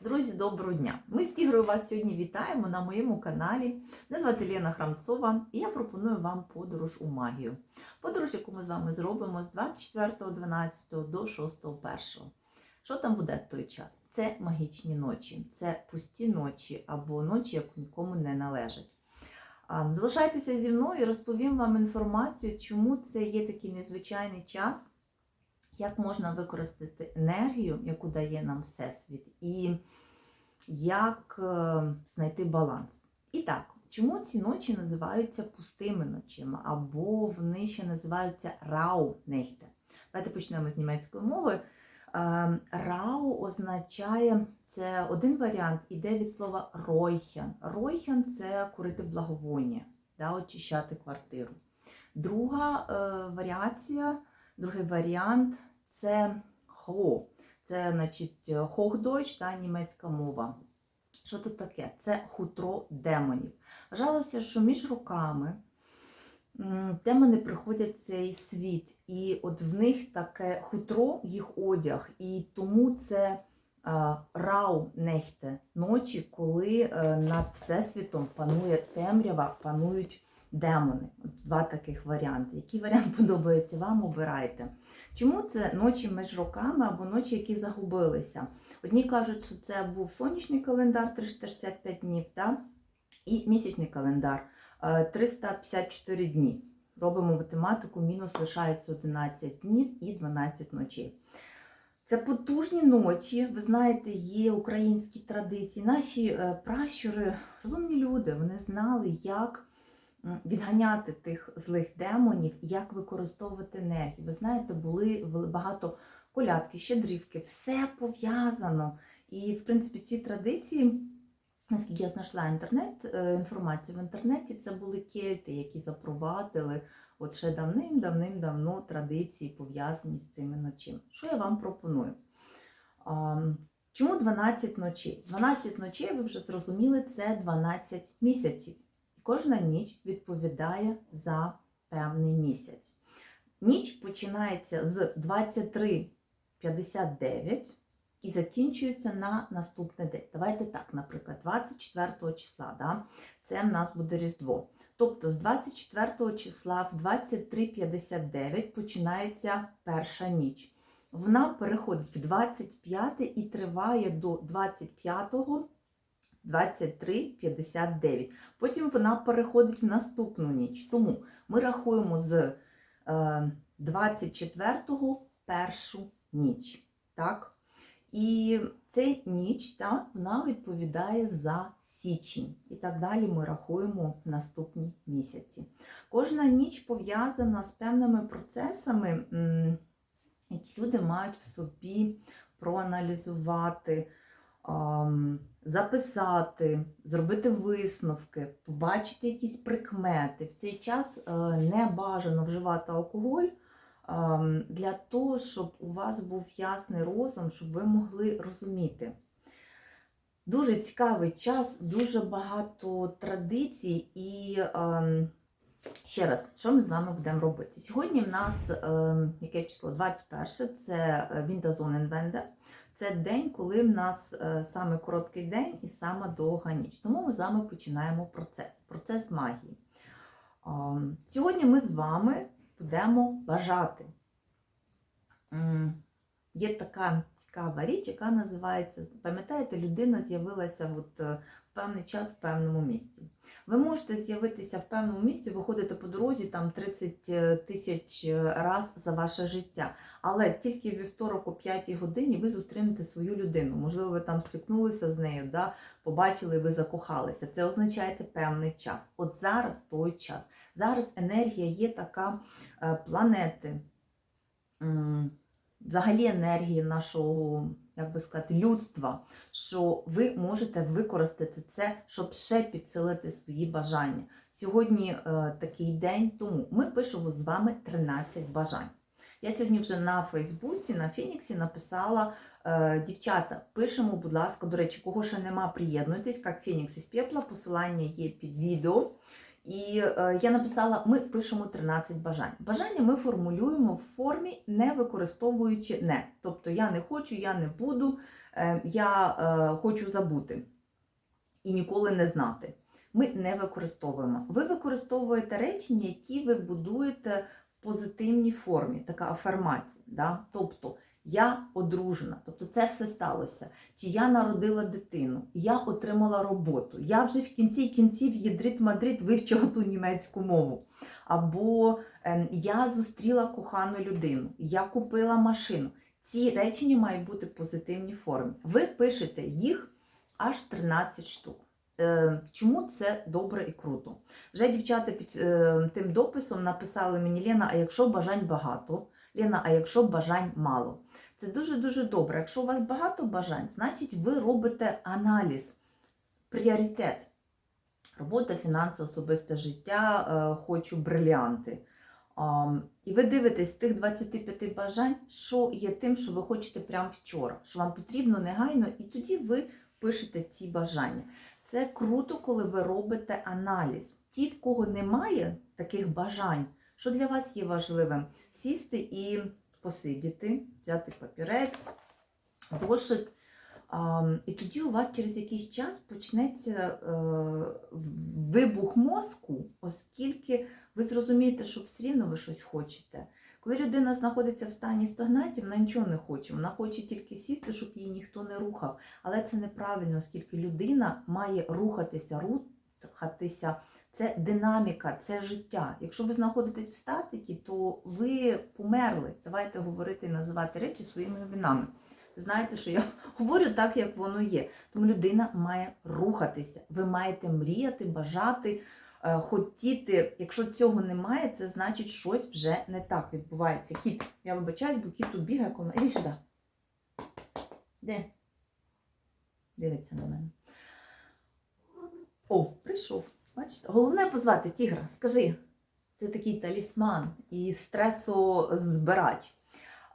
Друзі, доброго дня! Ми з Тігрою вас сьогодні вітаємо на моєму каналі. Мене звати Лена Храмцова, і я пропоную вам подорож у магію. Подорож, яку ми з вами зробимо з 24.12 до 6.1. Що там буде в той час? Це магічні ночі, це пусті ночі або ночі, як нікому не належать. Залишайтеся зі мною і розповім вам інформацію, чому це є такий незвичайний час, як можна використати енергію, яку дає нам Всесвіт, і як е, знайти баланс. І так, чому ці ночі називаються пустими ночима, або вони ще називаються Рау-нехте? Давайте почнемо з німецької мови. Е, Рау означає це один варіант, іде від слова ройхен. Ройхен це курити благовоння, да, очищати квартиру. Друга е, варіація, другий варіант це хо. Це, значить, хохдойч, та німецька мова. Що тут таке? Це хутро демонів. Вважалося, що між роками м, демони приходять в цей світ, і от в них таке хутро, їх одяг, і тому це а, рау нехте ночі, коли е, над всесвітом панує темрява, панують демони. Два таких варіанти. Який варіант подобається вам, обирайте. Чому це ночі між роками або ночі, які загубилися? Одні кажуть, що це був сонячний календар 365 днів, та? і місячний календар е, 354 дні. Робимо математику, мінус лишається 11 днів і 12 ночей. Це потужні ночі, ви знаєте, є українські традиції. Наші е, пращури, розумні люди, вони знали, як відганяти тих злих демонів, як використовувати енергію. Ви знаєте, були багато колядки, щедрівки, все пов'язано. І, в принципі, ці традиції, наскільки я знайшла інтернет, е, інформацію в інтернеті, це були кельти, які запровадили от ще давним-давним-давно традиції, пов'язані з цими ночами. Що я вам пропоную? Чому 12 ночей? 12 ночей, ви вже зрозуміли, це 12 місяців. Кожна ніч відповідає за певний місяць. Ніч починається з 23.59 і закінчується на наступний день. Давайте так, наприклад, 24 числа, да? це в нас буде Різдво. Тобто з 24 числа в 23.59 починається перша ніч. Вона переходить в 25 і триває до 25-го 23.59. Потім вона переходить в наступну ніч. Тому ми рахуємо з е, 24-го першу ніч. Так? І ця ніч та, вона відповідає за січень. І так далі ми рахуємо наступні місяці. Кожна ніч пов'язана з певними процесами, які люди мають в собі проаналізувати, записати, зробити висновки, побачити якісь прикмети. В цей час е, не бажано вживати алкоголь для того, щоб у вас був ясний розум, щоб ви могли розуміти. Дуже цікавий час, дуже багато традицій і ще раз, що ми з вами будемо робити? Сьогодні в нас ем, яке число? 21 це е, Wintersonnenwende. Це день, коли в нас е, саме короткий день і саме довга ніч. Тому ми з вами починаємо процес, процес магії. Сьогодні ми з вами будемо бажати. Є така цікава річ, яка називається, пам'ятаєте, людина з'явилася е, в певний час в певному місці. Ви можете з'явитися в певному місці, виходити по дорозі там 30 тисяч раз за ваше життя. Але тільки вівторок о 5 годині ви зустрінете свою людину. Можливо, ви там стикнулися з нею, да? побачили, ви закохалися. Це означає це певний час. От зараз той час. Зараз енергія є така е, планети, взагалі енергії нашого, як би сказати, людства, що ви можете використати це, щоб ще підсилити свої бажання. Сьогодні е, такий день, тому ми пишемо з вами 13 бажань. Я сьогодні вже на Фейсбуці, на Фініксі написала е, дівчата, пишемо, будь ласка, до речі, кого ще нема, приєднуйтесь, як Фінікс із пепла, посилання є під відео. І е, я написала: ми пишемо 13 бажань. Бажання ми формулюємо в формі, не використовуючи не. Тобто я не хочу, я не буду, е, я е, хочу забути і ніколи не знати. Ми не використовуємо. Ви використовуєте речення, які ви будуєте в позитивній формі, така афермація. Да? Тобто я одружена, тобто це все сталося. Чи я народила дитину, я отримала роботу, я вже в кінці кінців єдрит Мадрид вивчила ту німецьку мову. Або ем, я зустріла кохану людину, я купила машину. Ці речення мають бути в позитивній формі. Ви пишете їх аж 13 штук. Е, Чому це добре і круто? Вже дівчата під е, тим дописом написали мені Лена, а якщо бажань багато, Лена, а якщо бажань мало. Це дуже-дуже добре. Якщо у вас багато бажань, значить ви робите аналіз, пріоритет. Робота, фінанси, особисте життя, е, хочу бриліанти. І ви дивитесь тих 25 бажань, що є тим, що ви хочете прямо вчора, що вам потрібно негайно, і тоді ви пишете ці бажання. Це круто, коли ви робите аналіз. Ті, в кого немає таких бажань, що для вас є важливим, сісти і посидіти, взяти папірець, зошит. І тоді у вас через якийсь час почнеться е, вибух мозку, оскільки ви зрозумієте, що все рівно ви щось хочете. Коли людина знаходиться в стані стагнації, вона нічого не хоче. Вона хоче тільки сісти, щоб її ніхто не рухав. Але це неправильно, оскільки людина має рухатися, рухатися. Це динаміка, це життя. Якщо ви знаходитесь в статиці, то ви померли. Давайте говорити і називати речі своїми іменами. Знаєте, що я говорю так, як воно є. Тому людина має рухатися. Ви маєте мріяти, бажати, е, хотіти. Якщо цього немає, це значить, щось вже не так відбувається. Кіт, я вибачаюсь, бо кіт тут бігає коло мене. Іди сюди. Де? Дивиться на мене. О, прийшов. Бачите? Головне позвати тігра. Скажи, це такий талісман і стресозбирач.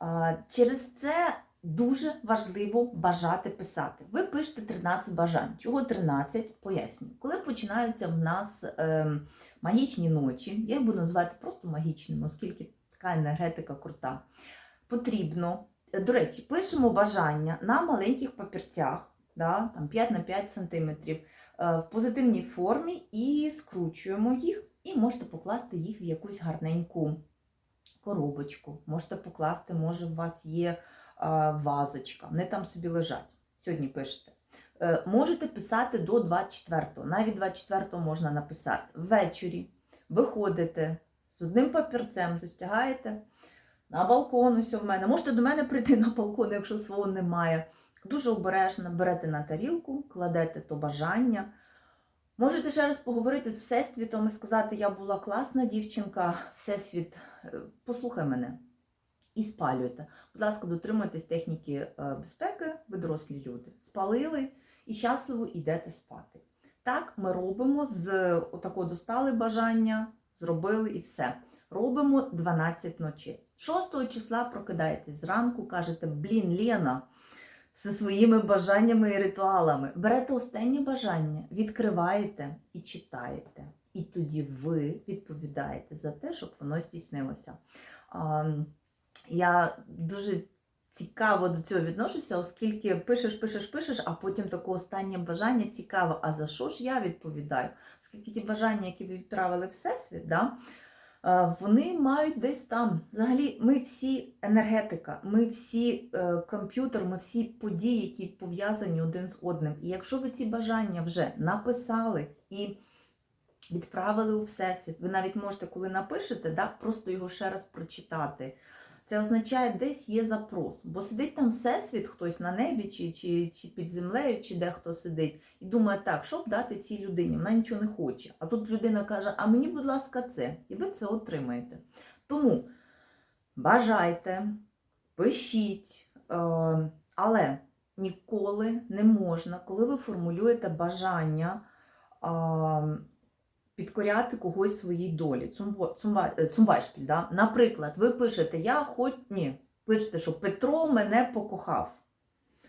А, Через це дуже важливо бажати писати. Ви пишете 13 бажань. Чого 13? Пояснюю. Коли починаються в нас е, магічні ночі, я їх буду називати просто магічними, оскільки така енергетика крута, потрібно, е, до речі, пишемо бажання на маленьких папірцях, да, там 5 на 5 см, е, в позитивній формі і скручуємо їх, і можете покласти їх в якусь гарненьку коробочку. Можете покласти, може, у вас є вазочка, вони там собі лежать. Сьогодні пишете. Е, Можете писати до 24-го, навіть 24-го можна написати. Ввечері виходите з одним папірцем, достягаєте на балкон, ось в мене. Можете до мене прийти на балкон, якщо свого немає. Дуже обережно берете на тарілку, кладете то бажання. Можете ще раз поговорити з Всесвітом і сказати, я була класна дівчинка, Всесвіт, е, послухай мене і спалюєте. Будь ласка, дотримуйтесь техніки е, безпеки, ви дорослі люди. Спалили і щасливо йдете спати. Так ми робимо з отакого достали бажання, зробили і все. Робимо 12 ночей. 6 числа прокидаєтесь зранку, кажете, блін, Лена, зі своїми бажаннями і ритуалами. Берете останнє бажання, відкриваєте і читаєте. І тоді ви відповідаєте за те, щоб воно здійснилося. Я дуже цікаво до цього відношуся, оскільки пишеш, пишеш, пишеш, а потім таке останнє бажання цікаво, а за що ж я відповідаю? Оскільки ті бажання, які ви відправили Всесвіт, да, вони мають десь там. Взагалі, ми всі енергетика, ми всі е, комп'ютер, ми всі події, які пов'язані один з одним. І якщо ви ці бажання вже написали і відправили у Всесвіт, ви навіть можете, коли напишете, да, просто його ще раз прочитати. Це означає, десь є запрос. Бо сидить там всесвіт, хтось на небі, чи чи, чи під землею, чи де хто сидить, і думає, так, що б дати цій людині, вона нічого не хоче. А тут людина каже, а мені, будь ласка, це. І ви це отримаєте. Тому бажайте, пишіть, е, але ніколи не можна, коли ви формулюєте бажання. Підкоряти когось своїй долі. Цумбо, цумба, е, да? Наприклад, ви пишете, я хоч ні, пишете, що Петро мене покохав.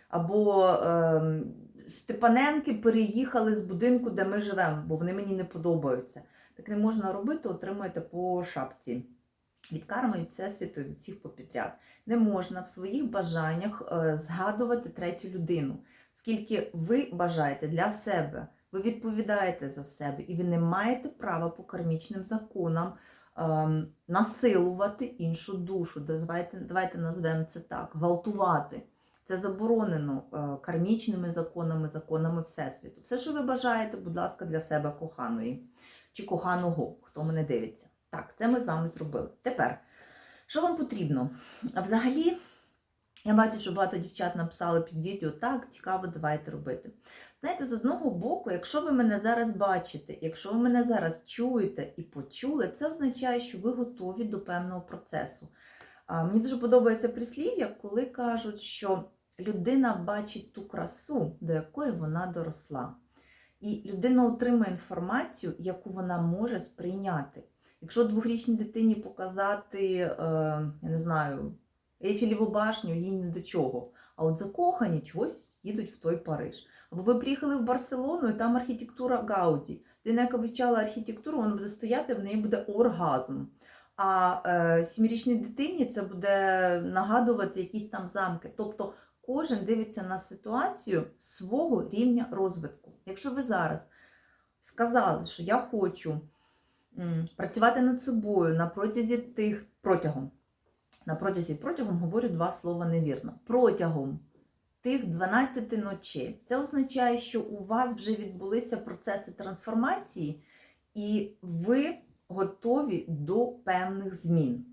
Або е, Степаненки переїхали з будинку, де ми живемо, бо вони мені не подобаються. Так не можна робити, отримуєте по шапці. від карми, від всесвіту, від всіх попідряд. Не можна в своїх бажаннях е, згадувати третю людину, оскільки ви бажаєте для себе, ви відповідаєте за себе, і ви не маєте права по кармічним законам ем, насилувати іншу душу. Давайте, давайте назвемо це так, гвалтувати. Це заборонено е, кармічними законами, законами Всесвіту. Все, що ви бажаєте, будь ласка, для себе коханої чи коханого, хто мене дивиться. Так, це ми з вами зробили. Тепер, що вам потрібно? Взагалі, я бачу, що багато дівчат написали під відео, так, цікаво, давайте робити. Знаєте, з одного боку, якщо ви мене зараз бачите, якщо ви мене зараз чуєте і почули, це означає, що ви готові до певного процесу. Мені дуже подобається прислів'я, коли кажуть, що людина бачить ту красу, до якої вона доросла. І людина отримує інформацію, яку вона може сприйняти. Якщо двохрічній дитині показати, е, я не знаю, Ейфелеву башню, їй не до чого. А от закохані чогось їдуть в той Париж. Або ви приїхали в Барселону, і там архітектура Гауді. Людина, яка вивчала архітектуру, вона буде стояти, в неї буде оргазм. А е, сімирічній дитині це буде нагадувати якісь там замки. Тобто кожен дивиться на ситуацію свого рівня розвитку. Якщо ви зараз сказали, що я хочу працювати над собою на протязі тих протягом. На протязі протягом говорю два слова невірно. Протягом тих 12 ночей. Це означає, що у вас вже відбулися процеси трансформації, і ви готові до певних змін.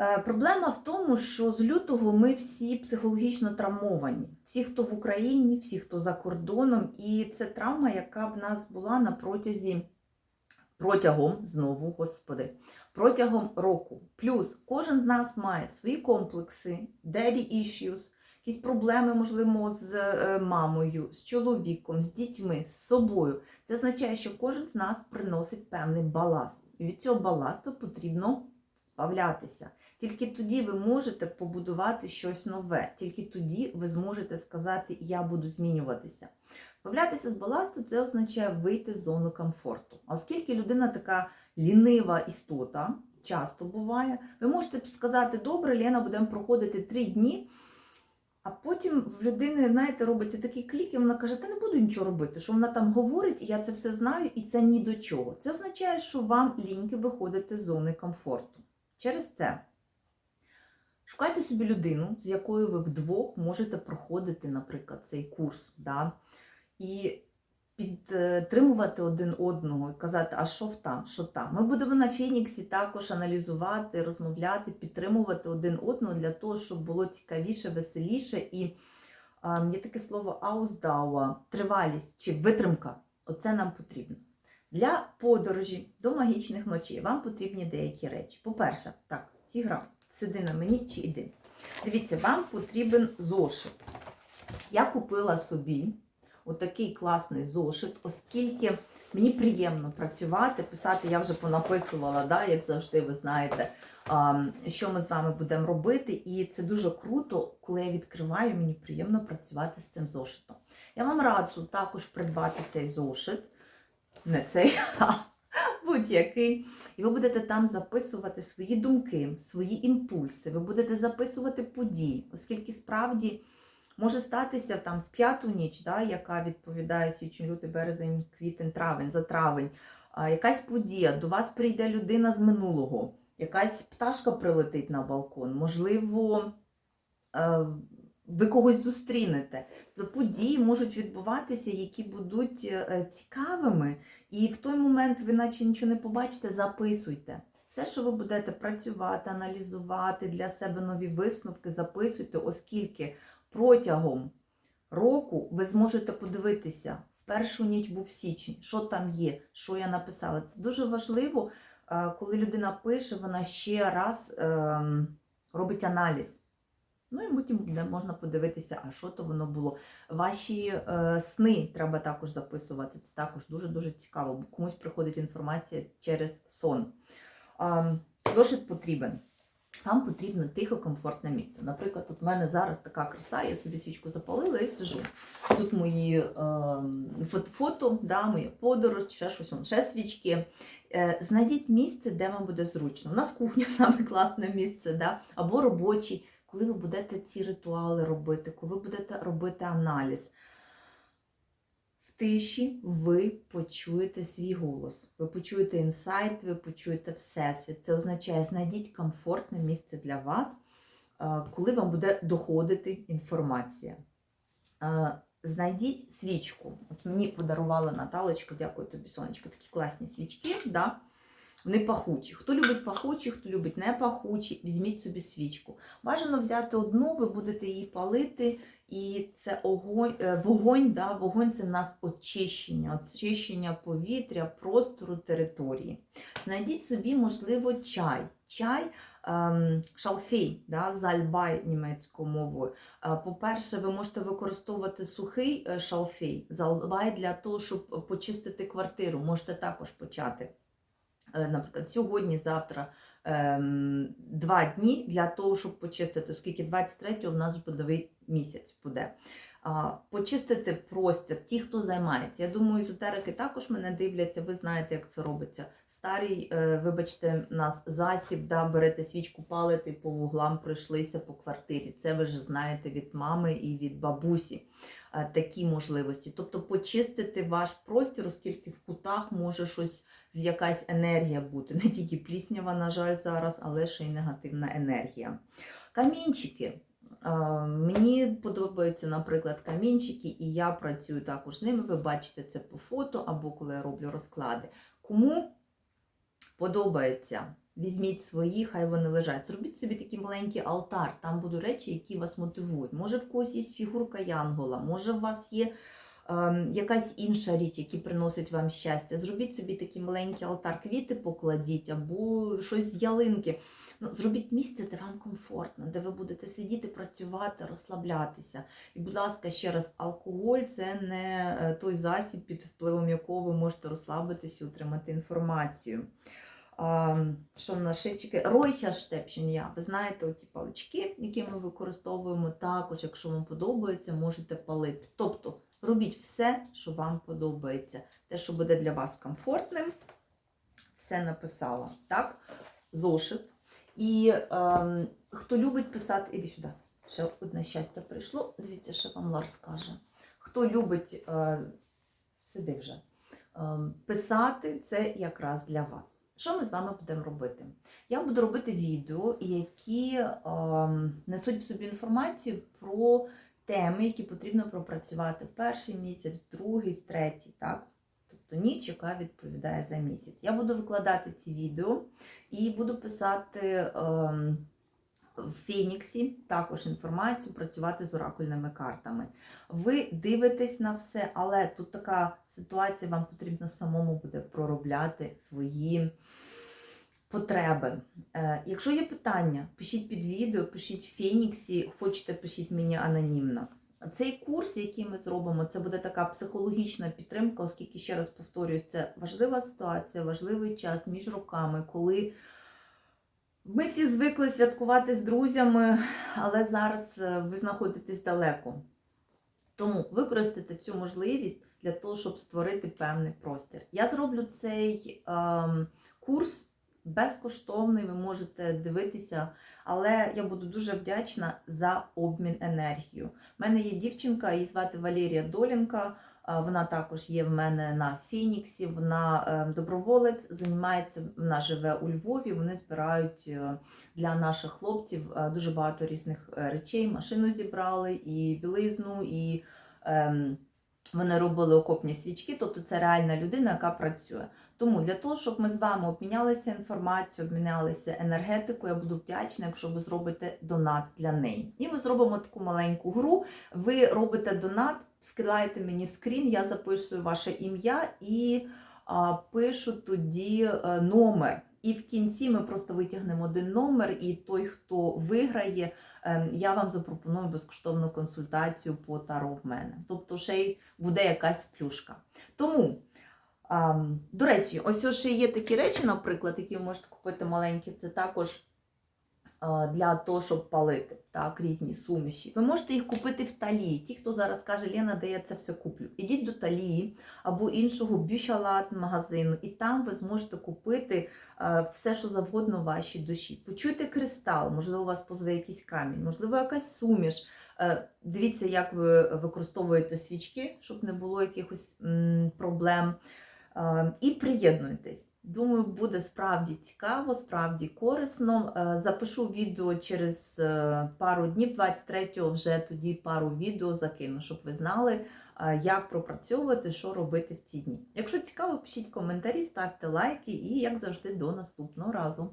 Е, Проблема в тому, що з лютого ми всі психологічно травмовані. Всі, хто в Україні, всі, хто за кордоном, і це травма, яка в нас була на протязі протягом знову, господи, протягом року. Плюс кожен з нас має свої комплекси, daddy issues, якісь проблеми, можливо, з е, мамою, з чоловіком, з дітьми, з собою. Це означає, що кожен з нас приносить певний баласт. І від цього баласту потрібно збавлятися. Тільки тоді ви можете побудувати щось нове. Тільки тоді ви зможете сказати Я буду змінюватися. Збавлятися з баласту це означає вийти з зони комфорту. А оскільки людина така лінива істота, часто буває, ви можете сказати, добре, Лена, будемо проходити три дні. А потім в людини, знаєте, робиться такий клік, і вона каже, та не буду нічого робити, що вона там говорить, і я це все знаю, і це ні до чого. Це означає, що вам ліньки виходити з зони комфорту. Через це шукайте собі людину, з якою ви вдвох можете проходити, наприклад, цей курс. Да? І підтримувати один одного і казати, а що там, що там. Ми будемо на Фініксі також аналізувати, розмовляти, підтримувати один одного для того, щоб було цікавіше, веселіше. І а, є таке слово ауздауа, тривалість чи витримка. Оце нам потрібно. Для подорожі до магічних ночей вам потрібні деякі речі. По-перше, так, тігра, сиди на мені чи йди. Дивіться, вам потрібен зошит. Я купила собі отакий класний зошит, оскільки мені приємно працювати, писати, я вже понаписувала, да, як завжди, ви знаєте, що ми з вами будемо робити. І це дуже круто, коли я відкриваю, мені приємно працювати з цим зошитом. Я вам раджу також придбати цей зошит, не цей, а будь-який. І ви будете там записувати свої думки, свої імпульси, ви будете записувати події, оскільки справді може статися там в п'яту ніч, да, яка відповідає січень, лютий, березень, квітень, травень, за травень. Якась подія, до вас прийде людина з минулого, якась пташка прилетить на балкон, можливо, е, ви когось зустрінете. Тобто події можуть відбуватися, які будуть е, цікавими, і в той момент ви наче нічого не побачите, записуйте. Все, що ви будете працювати, аналізувати для себе нові висновки, записуйте, оскільки протягом року ви зможете подивитися. В першу ніч був січень, що там є, що я написала. Це дуже важливо, е, коли людина пише, вона ще раз ем, робить аналіз. Ну і потім можна подивитися, а що то воно було. Ваші е, сни треба також записувати. Це також дуже-дуже цікаво, бо комусь приходить інформація через сон. А, зошит потрібен. Вам потрібно тихо, комфортне місце. Наприклад, от в мене зараз така краса, я собі свічку запалила і сижу. Тут мої е, фото, да, моя подорож, ще щось, ще свічки. Е, знайдіть місце, де вам буде зручно. У нас кухня саме класне місце, да? або робочий, коли ви будете ці ритуали робити, коли ви будете робити аналіз. В тиші ви почуєте свій голос, ви почуєте інсайт, ви почуєте всесвіт. Це означає, знайдіть комфортне місце для вас, е, коли вам буде доходити інформація. Е, Знайдіть свічку. От мені подарувала Наталочка, дякую тобі, сонечко, такі класні свічки. Да? Вони пахучі. Хто любить пахучі, хто любить не пахучі, візьміть собі свічку. Бажано взяти одну, ви будете її палити, і це огонь, е, вогонь. Да? Вогонь це в нас очищення, очищення повітря, простору, території. Знайдіть собі, можливо, чай. Чай ем, шалфей, да, зальбай німецькою мовою. Е, По-перше, ви можете використовувати сухий е, шалфей, залбай для того, щоб почистити квартиру. Можете також почати. Е, Наприклад, сьогодні, завтра ем, два дні для того, щоб почистити, оскільки 23-го в нас будовий місяць буде. Почистити простір, ті, хто займається. Я думаю, езотерики також мене дивляться, ви знаєте, як це робиться. Старий, е, вибачте, нас засіб, да, берете свічку, палите по вуглам пройшлися по квартирі. Це ви ж знаєте від мами і від бабусі такі можливості. Тобто почистити ваш простір, оскільки в кутах може щось якась енергія бути. Не тільки пліснява, на жаль, зараз, але ще й негативна енергія. Камінчики. Е, Мені подобаються, наприклад, камінчики, і я працюю також з ними. Ви бачите це по фото або коли я роблю розклади. Кому подобається, візьміть свої, хай вони лежать. Зробіть собі такий маленький алтар, там будуть речі, які вас мотивують. Може, в когось є фігурка Янгола, може, у вас є ем, якась інша річ, які приносить вам щастя. Зробіть собі такий маленький алтар, квіти покладіть або щось з ялинки. Ну, зробіть місце, де вам комфортно, де ви будете сидіти, працювати, розслаблятися. І, будь ласка, ще раз, алкоголь це не е, той засіб, під впливом якого ви можете розслабитися і отримати інформацію. Що ще чекає? Ройхерштепчення. Ви знаєте, оті палички, які ми використовуємо, також, якщо вам подобається, можете палити. Тобто робіть все, що вам подобається. Те, що буде для вас комфортним, все написала. Так? Зошит. І ем, хто любить писати, іди сюди. Ще одне щастя прийшло. Дивіться, що вам Ларс каже. Хто любить, е, сиди вже, ем, писати, це якраз для вас. Що ми з вами будемо робити? Я буду робити відео, які е, несуть в собі інформацію про теми, які потрібно пропрацювати в перший місяць, в другий, в третій. Так? Тобто ніч, яка відповідає за місяць. Я буду викладати ці відео і буду писати ем, в Феніксі також інформацію, працювати з оракульними картами. Ви дивитесь на все, але тут така ситуація, вам потрібно самому буде проробляти свої потреби. Е, якщо є питання, пишіть під відео, пишіть в Феніксі, хочете, пишіть мені анонімно. Цей курс, який ми зробимо, це буде така психологічна підтримка, оскільки, ще раз повторююсь, це важлива ситуація, важливий час між роками, коли ми всі звикли святкувати з друзями, але зараз е, ви знаходитесь далеко. Тому використайте цю можливість для того, щоб створити певний простір. Я зроблю цей ем, курс безкоштовний, ви можете дивитися, але я буду дуже вдячна за обмін енергією. У мене є дівчинка, її звати Валерія Долінка. А, Вона також є в мене на Фініксі. Вона е, доброволець, займається, вона живе у Львові. Вони збирають е, для наших хлопців е, дуже багато різних е, речей. Машину зібрали, і білизну, і ем, вони робили окопні свічки. Тобто це реальна людина, яка працює. Тому для того, щоб ми з вами обмінялися інформацією, обмінялися енергетикою, я буду вдячна, якщо ви зробите донат для неї. І ми зробимо таку маленьку гру. Ви робите донат, скидаєте мені скрін, я записую ваше ім'я і а, пишу тоді е, номер. І в кінці ми просто витягнемо один номер, і той, хто виграє, ем, я вам запропоную безкоштовну консультацію по таро в мене. Тобто ще й буде якась плюшка. Тому. А, до речі, ось ще є такі речі, наприклад, які ви можете купити маленькі. Це також для того, щоб палити так, різні суміші. Ви можете їх купити в талії. Ті, хто зараз каже, Лена, де я це все куплю. Ідіть до талії або іншого бюшалат магазину, і там ви зможете купити е, все, що завгодно вашій душі. Почуйте кристал, можливо, вас позве якийсь камінь, можливо, якась суміш. Е, Дивіться, як ви використовуєте свічки, щоб не було якихось проблем. Е, І приєднуйтесь. Думаю, буде справді цікаво, справді корисно. Е, Запишу відео через е, пару днів, 23-го вже тоді пару відео закину, щоб ви знали, е, як пропрацьовувати, що робити в ці дні. Якщо цікаво, пишіть коментарі, ставте лайки і, як завжди, до наступного разу.